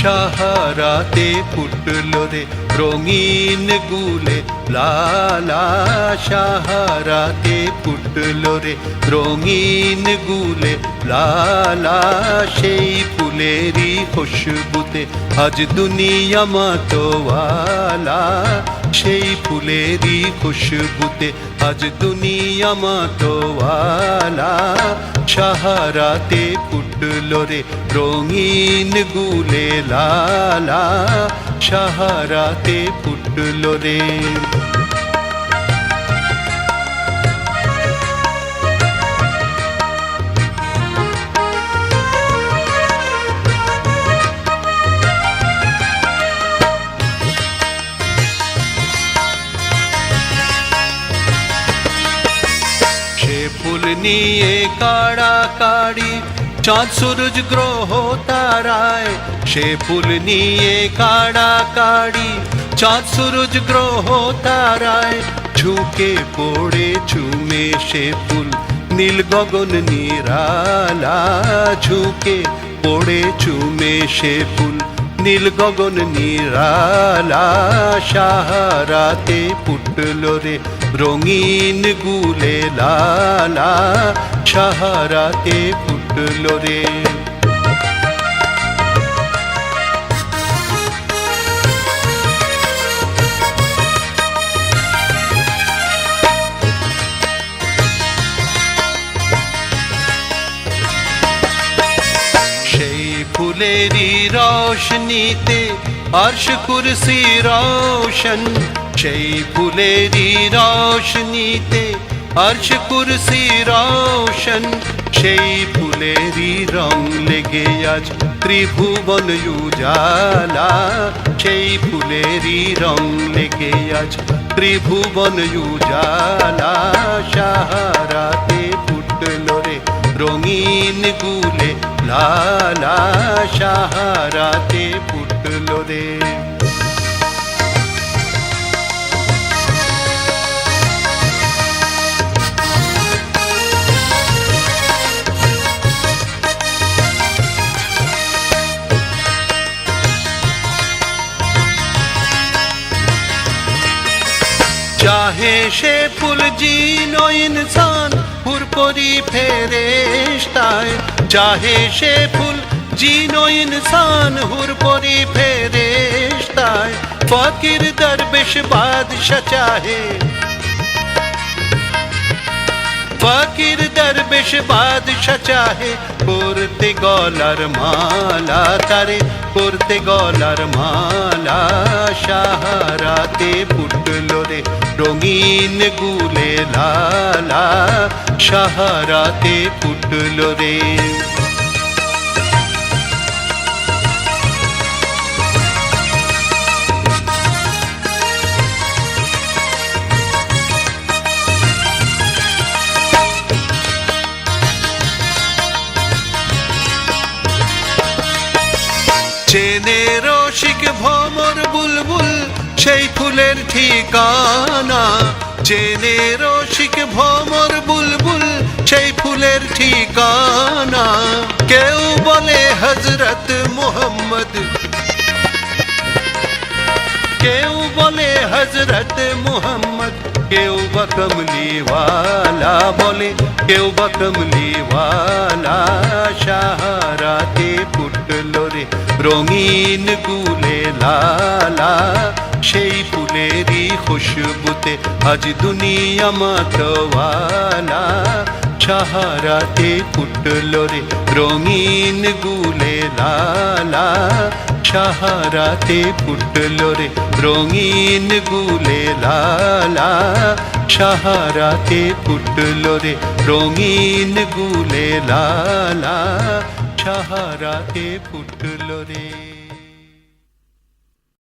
সাহারাতে ফুটলো রে রঙিন গুলে লালা সাহারাতে ফুটলো রে। রঙিন গুলে লালা সেই ফুলেরই খুশবুতে। আজ দুনিয়া মাতোয়ালা সেই ফুলেরই খুশবুতে। আজ দুনিয়া মাতোয়ালা সাহারাতে ফুটলো রে। রঙিন গুলে লালা সাহারাতে ফুটলো রে। সে নিয়ে কাড়া কাড়ি চাঁদ সূরজ গ্রহ তারায়, সে ফুল নিয়ে কাড়া কাড়ি চাঁদ সূরজ গ্রহ তারায়, ঝুঁকে পড়ে চুমে সে ফুল। নীল গগন নিরালা ঝুঁকে পড়ে চুমে সে ফুল। নীল গগন নিরালা সাহারাতে ফুটলো রে রঙিন গুলে লালা। সাহারাতে ফুটলো রে সেই ফুলেরই রোশনীতে আরশ কুরসি রোশন। সেই ফুলেরই রোশনীতে আরশ কুরসি রোশন। সেই ফুলেরই রং লেগে আজ ত্রিভুবন উজালা। সেই ফুলেরই রং লেগে আজ ত্রিভুবন উজালা। সাহারাতে ফুটলো রে রঙিন গুলে লালা। সাহারাতে ফুটলো রে। চাহে সে ফুল জিন ইনসান হুরপরি ফেরেশতায় চাহে সে ফুল জিন ইনসান হুরপরি ফেরেশতায় ফকির দরবেশ বাদশা চাহে ফকির দরবেশ বাদশাহ চাহে পড়তে গলার মালা তারে পড়তে গলার মালা সাহারাতে ফুটল রে রঙিন গুলে লালা সাহারাতে ফুটলো রে। চেনে রসিক ভমর বুলবুল সেই ফুলের ঠিকানা। চেনে রসিক ভমর বুলবুল, সেই ফুলের ঠিকানা। কেউ বলে হজরত মোহাম্মদ। কেউ বলে হজরত মোহাম্মদ। কেউ বা কমলিওয়ালা বলে, কেউ বা সাহারাতে ফুটলো রে, রঙিন গুলে লালা। সেই ফুলেরই খুশবুতে আজ দুনিয়া মাতওয়ালা সাহারাতে ফুটলো রে রঙিন গুলে লালা। সাহারাতে ফুটলো রে রঙিন গুলে লালা। সাহারাতে ফুটলো রে রঙিন গুলে লালা। সাহারাতে ফুটলো রে।